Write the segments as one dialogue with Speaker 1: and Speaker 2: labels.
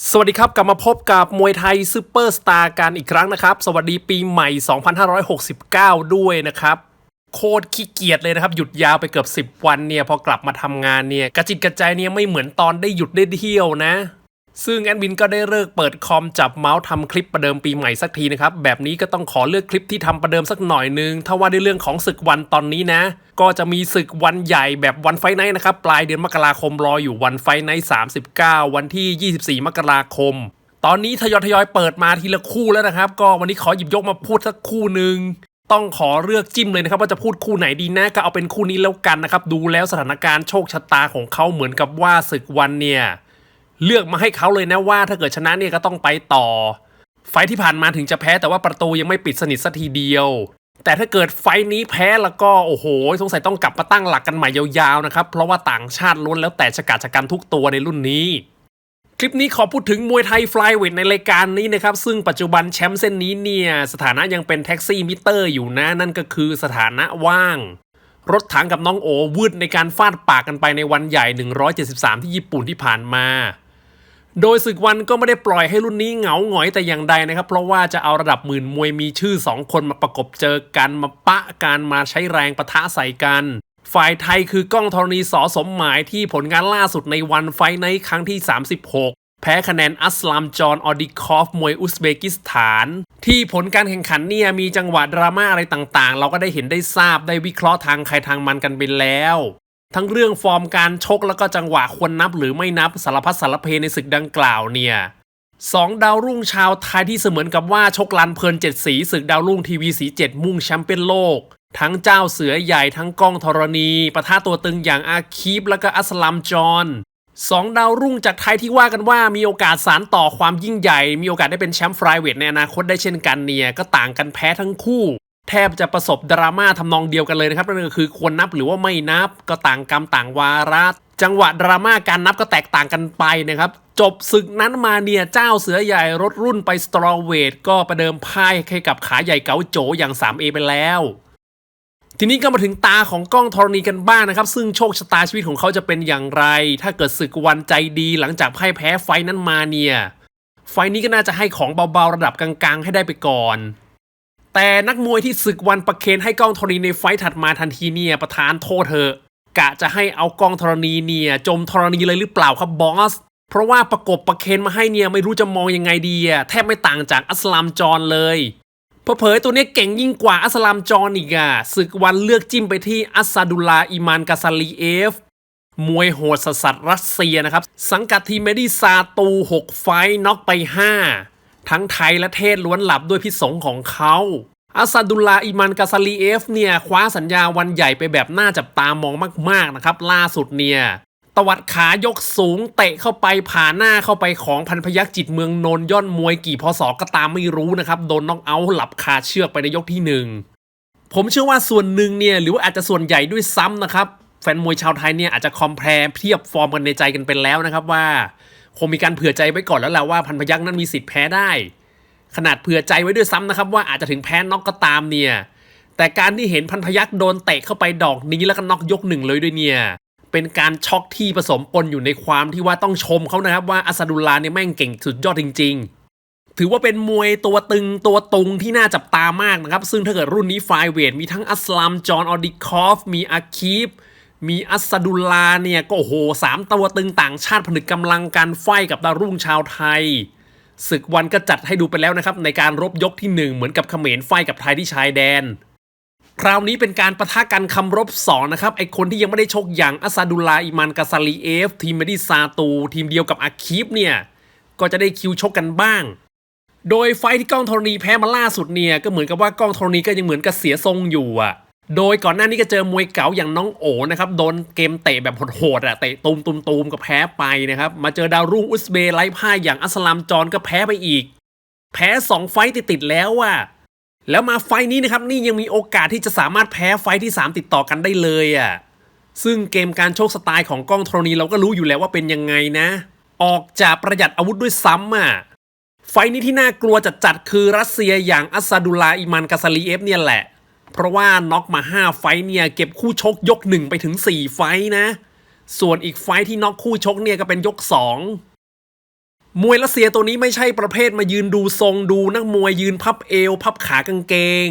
Speaker 1: สวัสดีครับ กลับมาพบกับมวยไทยซูเปอร์สตาร์กันอีกครั้งนะครับ สวัสดีปีใหม่ 2569 ด้วยนะครับ โคตรขี้เกียจเลยนะครับ หยุดยาวไปเกือบ 10 วันเนี่ย พอกลับมาทำงานเนี่ย กระจิตกระใจเนี่ยไม่เหมือนตอนได้หยุดได้เที่ยวนะ ซึ่งแอดมินก็ได้เลิกเปิดคอมจับเมาส์ทำคลิปประเดิมปีใหม่สักทีนะครับ แบบนี้ก็ต้องขอเลือกคลิปที่ทำประเดิมสักหน่อยนึง ถ้าว่าในเรื่องของศึกวันตอนนี้นะ ก็จะมีศึกวันใหญ่แบบวันไฟท์ไนท์นะครับ ปลายเดือนมกราคมรออยู่วันไฟท์ไนท์39 วันที่ 24 มกราคม ตอนนี้ทยอยทยอยเปิดมาทีละคู่แล้วนะครับ ก็วันนี้ขอหยิบยกมาพูดสักคู่หนึ่งต้องขอเลือกจิ้มเลยนะครับว่าจะพูดคู่ไหนดีนะก็เอาเป็นคู่นี้แล้วกันนะครับดูแล้วสถานการณ์โชคชะตาของเขาเหมือนกับว่าศึกวันเนี่ย เลือกมาให้เขาเลยนะว่าถ้าเกิดชนะเนี่ยก็ต้องไปต่อ ไฟที่ผ่านมาถึงจะแพ้แต่ว่าประตูยังไม่ปิดสนิทสัทีเดียว แต่ถ้าเกิดไฟนี้แพ้แล้วก็โอ้โห สงสัยต้องกลับมาตั้งหลักกันใหม่ยาวๆนะครับ เพราะว่าต่างชาติล้วนแล้วแต่ชะกาจชะกันทุกตัวในรุ่นนี้ คลิปนี้ขอพูดถึงมวยไทยฟลายเวทในรายการนี้นะครับ ซึ่งปัจจุบันแชมป์เส้นนี้เนี่ยสถานะยังเป็นแท็กซี่มิเตอร์อยู่นะนั่นก็คือสถานะว่าง รถถังกับน้องโอวืดในการฟาดปากกันไปในวันใหญ่ 173 ที่ญี่ปุ่นที่ผ่านมา โดยศึกวันก็ไม่ได้ปล่อยให้รุ่นนี้เหงาหงอยแต่อย่างใดนะครับ เพราะว่าจะเอาระดับหมื่นมวยมีชื่อ 2 คนมาประกบเจอกันมาปะกันมาใช้แรงปะทะใส่กัน ฝ่ายไทยคือกล้องธรณีสอสมหมายที่ผลงานล่าสุดในวันไฟในครั้งที่ 36แพ้คะแนนอัสลามจอนออดิคอฟ มวยอุซเบกิสถาน ที่ผลการแข่งขันเนี่ยมีจังหวะดราม่าอะไรต่างๆ เราก็ได้เห็นได้ทราบได้วิเคราะห์ทางใครทางมันกันไปแล้ว ทั้งเรื่องฟอร์มการชกแล้วก็จังหวะควรนับหรือไม่นับสารพัดสารเพในศึกดังกล่าวเนี่ยสองดาวรุ่งชาวไทยที่เสมือนกับว่าชกลันเพลินเจ็ดสีศึกดาวรุ่งทีวีสีเจ็ดมุ่งแชมป์เปี้ยนโลก ทั้งเจ้าเสือใหญ่ทั้งก้องธรณีปะทะตัวตึงอย่างอาคีฟแล้วก็อัสลามจอห์นสองดาวรุ่งจากไทยที่ว่ากันว่ามีโอกาสสารต่อความยิ่งใหญ่ มีโอกาสได้เป็นแชมป์ฟลายเวทในอนาคตได้เช่นกันเนี่ยก็ต่างกันแพ้ทั้งคู่ แทบจะประสบดราม่าทำนองเดียวกันเลยนะครับนั่นก็คือควรนับหรือว่าไม่นับก็ต่างกรรมต่างวาระจังหวะดราม่าการนับก็แตกต่างกันไปนะครับ จบศึกนั้นมาเนี่ยเจ้าเสือใหญ่รถรุ่นไปสตรอเวทก็ประเดิมพ่ายให้กับขาใหญ่เก๋าโจอย่าง 3A ไปแล้ว ทีนี้ก็มาถึงตาของกล้องธรณีกันบ้างนะครับ ซึ่งโชคชะตาชีวิตของเขาจะเป็นอย่างไร ถ้าเกิดศึกวันใจดีหลังจากพ่ายแพ้ไฟนั้นมาเนี่ย ไฟนี้ก็น่าจะให้ของเบาๆระดับกลางๆ ให้ได้ไปก่อน แต่นักมวยที่ศึกวันประเคนให้กล้องธรณีในไฟท์ถัดมาทันทีเนี่ยประธานโทษเธอกะจะให้เอากล้องธรณีเนี่ยจมธรณีเลยหรือเปล่าครับบอส เพราะว่าประกบประเคนมาให้เนี่ยไม่รู้จะมองยังไงดีอะแทบไม่ต่างจากอัสลามจอนเลยเผยตัวนี้เก่งยิ่งกว่าอัสลามจอนอีกอะศึกวันเลือกจิ้มไปที่อัสซาดุลาอิมานกาซาลีเอฟมวยโหดสัสรัสเซียนะครับ สังกัดทีมเมดิซาตู 6 ไฟท์น็อกไป 5 ทั้งไทยและเทศล้วนหลับด้วยพิษสงของเขาอาซาดุลลาอิมันกาซาลีเอฟเนี่ยคว้าสัญญาวันใหญ่ไปแบบน่าจับตามองมากๆนะครับ ล่าสุดเนี่ยตวัดขายกสูงเตะเข้าไปผ่าหน้าเข้าไปของพันพยักจิตเมืองนนท์ย่อนมวยกี่พศก็ตามไม่รู้นะครับ โดนน็อกเอาท์หลับคาเชือกไปในยกที่หนึ่งผมเชื่อว่าส่วนหนึ่งเนี่ยหรือว่าอาจจะส่วนใหญ่ด้วยซ้ำนะครับ แฟนมวยชาวไทยเนี่ยอาจจะคอมเพลเทียบฟอร์มกันในใจกันไปแล้วนะครับว่า คงมีการเผื่อใจไว้ก่อนแล้วแหละว่าพันพยักนั้นมีสิทธิ์แพ้ได้ ขนาดเผื่อใจไว้ด้วยซ้ำนะครับ ว่าอาจจะถึงแพ้น็อกก็ตามเนี่ย แต่การที่เห็นพันพยักโดนเตะเข้าไปดอกนี้แล้วก็น็อกยกหนึ่งเลยด้วยเนี่ย เป็นการช็อกที่ผสมปนอยู่ในความที่ว่าต้องชมเขานะครับว่าอัสดุลลาเนี่ยแม่งเก่งสุดยอดจริง ๆถือว่าเป็นมวยตัวตึงตัวตุงที่น่าจับตามากนะครับ ซึ่งถ้าเกิดรุ่นนี้ไฟเวทมีทั้งอัสลาม จอห์นออดิคอฟ มีอาคีฟ มีอัสดุลาเนี่ยก็โอ้โหสามตัวตึงต่างชาติผนึกกำลังการไฟกับดาวรุ่งชาวไทยศึกวันก็จัดให้ดูไปแล้วนะครับ ในการรบยกที่หนึ่งเหมือนกับเขมรไฟกับไทยที่ชายแดน คราวนี้เป็นการประทะกันคำรบสองนะครับ ไอคนที่ยังไม่ได้ชกอย่างอัสดุลาอิมันกาซาลีเอฟ ทีมเมดิซาตู ทีมเดียวกับอาคีฟเนี่ย ก็จะได้คิวชกกันบ้าง โดยไฟที่กล้องธรณีแพ้มาล่าสุดเนี่ย ก็เหมือนกับว่ากล้องธรณีก็ยังเหมือนกับเสียทรงอยู่อะ โดยก่อนหน้านี้ก็เจอมวยเก๋าอย่างน้องโอนะครับ โดนเกมเตะแบบโหดๆอะเตะตูมตูมตูมก็แพ้ไปนะครับ มาเจอดาวรุ่งอุซเบย์ไร้พ่ายอย่างอัสลามจอนก็แพ้ไปอีก แพ้สองไฟต์ติดๆแล้วอะแล้วมาไฟนี้นะครับนี่ยังมีโอกาสที่จะสามารถแพ้ไฟที่ 3 ติดต่อกันได้เลยอะซึ่งเกมการโชคสไตล์ของกล้องธรณีเราก็รู้อยู่แล้วว่าเป็นยังไงนะ ออกจากประหยัดอาวุธด้วยซ้ำอะไฟนี้ที่น่ากลัวจัดๆคือรัสเซียอย่างอัสซาดุลลาอิมันกาซาลีเอฟเนี่ยแหละ เพราะว่าน็อกมา 5 ไฟเนี่ยเก็บคู่ชกยก 1 ไปถึง 4 ไฟนะ ส่วนอีกไฟท์ที่น็อกคู่ชกเนี่ยก็เป็นยก 2 มวยรัสเซียตัวนี้ไม่ใช่ประเภทมายืนดูทรงดูนักมวยยืนพับเอว พับขากางเกง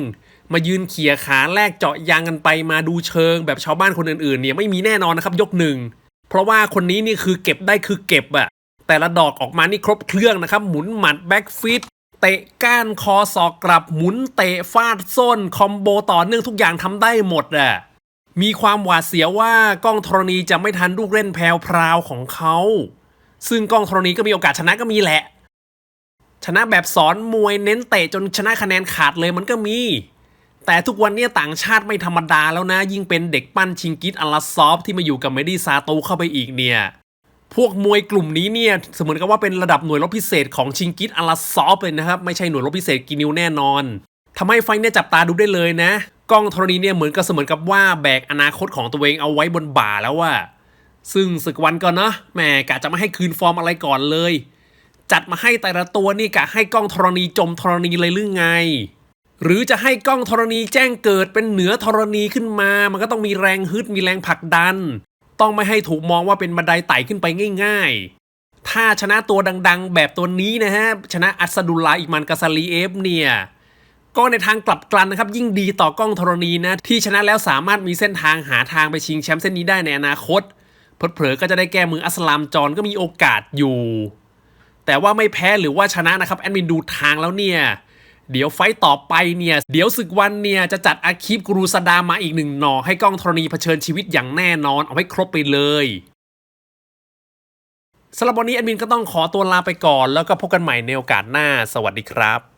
Speaker 1: มายืนเขี่ยขาแลกเจาะยางกันไปมาดูเชิงแบบชาวบ้านคนอื่นๆเนี่ยไม่มีแน่นอนนะครับยกหนึ่งเพราะว่าคนนี้นี่คือเก็บได้คือเก็บอะแต่ละดอกออกมานี่ครบเครื่องนะครับ หมุนหมัดแบ็กฟิต เตะก้านคอศอกกลับหมุนเตะฟาดส้น คอมโบต่อเนื่องทุกอย่างทำได้หมดอะมีความหวาดเสียวว่ากล้องธรณีจะไม่ทันลูกเล่นแพรวพราวของเขา ซึ่งกล้องธรณีก็มีโอกาสชนะก็มีแหละ ชนะแบบสอนมวยเน้นเตะจนชนะคะแนนขาดเลยมันก็มี แต่ทุกวันนี้ต่างชาติไม่ธรรมดาแล้วนะ ยิ่งเป็นเด็กปั้นชิงกิสอัลลาซอฟที่มาอยู่กับเมดี้ซาโตเข้าไปอีกเนี่ย พวกมวยกลุ่มนี้เนี่ยเสมือนกับว่าเป็นระดับหน่วยรบพิเศษของชิงกิสอัลาซอฟเลยนะครับ ไม่ใช่หน่วยรบพิเศษกินิวแน่นอนทำให้ไฟเนี่ยจับตาดูได้เลยนะ กล้องธรณีเนี่ยเหมือนกับเสมือนกับว่าแบกอนาคตของตัวเองเอาไว้บนบ่าแล้วว่าซึ่งศึกวันก่อนเนาะแหมกะจะไม่ให้คืนฟอร์มอะไรก่อนเลย จัดมาให้แต่ละตัวนี่กะให้กล้องธรณีจมธรณีเลยหรือไง หรือจะให้กล้องธรณีแจ้งเกิดเป็นเหนือธรณีขึ้นมา มันก็ต้องมีแรงฮึดมีแรงผลักดัน ต้องไม่ให้ถูกมองว่าเป็นบันไดไต่ขึ้นไปง่าย ๆ ถ้าชนะตัวดังๆ แบบตัวนี้นะฮะ ชนะอัสดุลลาอิมันกาซาลีเอฟเนี่ย ก็ในทางกลับกันนะครับ ยิ่งดีต่อกล้องธรณีนะ ที่ชนะแล้วสามารถมีเส้นทางหาทางไปชิงแชมป์เส้นนี้ได้ในอนาคตเผลอๆก็จะได้แก้มืออัสลามจอนก็มีโอกาสอยู่ แต่ว่าไม่แพ้หรือว่าชนะนะครับแอดมินดูทางแล้วเนี่ย เดี๋ยวไฟต่อไปเนี่ย เดี๋ยวศึกวันเนี่ยจะจัดอาคีปกรูสดามาอีกหนึ่งหน่อ ให้กล้องธรณีเผชิญชีวิตอย่างแน่นอน เอาให้ครบไปเลยสำหรับวันนี้แอดมินก็ต้องขอตัวลาไปก่อน แล้วก็พบกันใหม่ในโอกาสหน้า สวัสดีครับ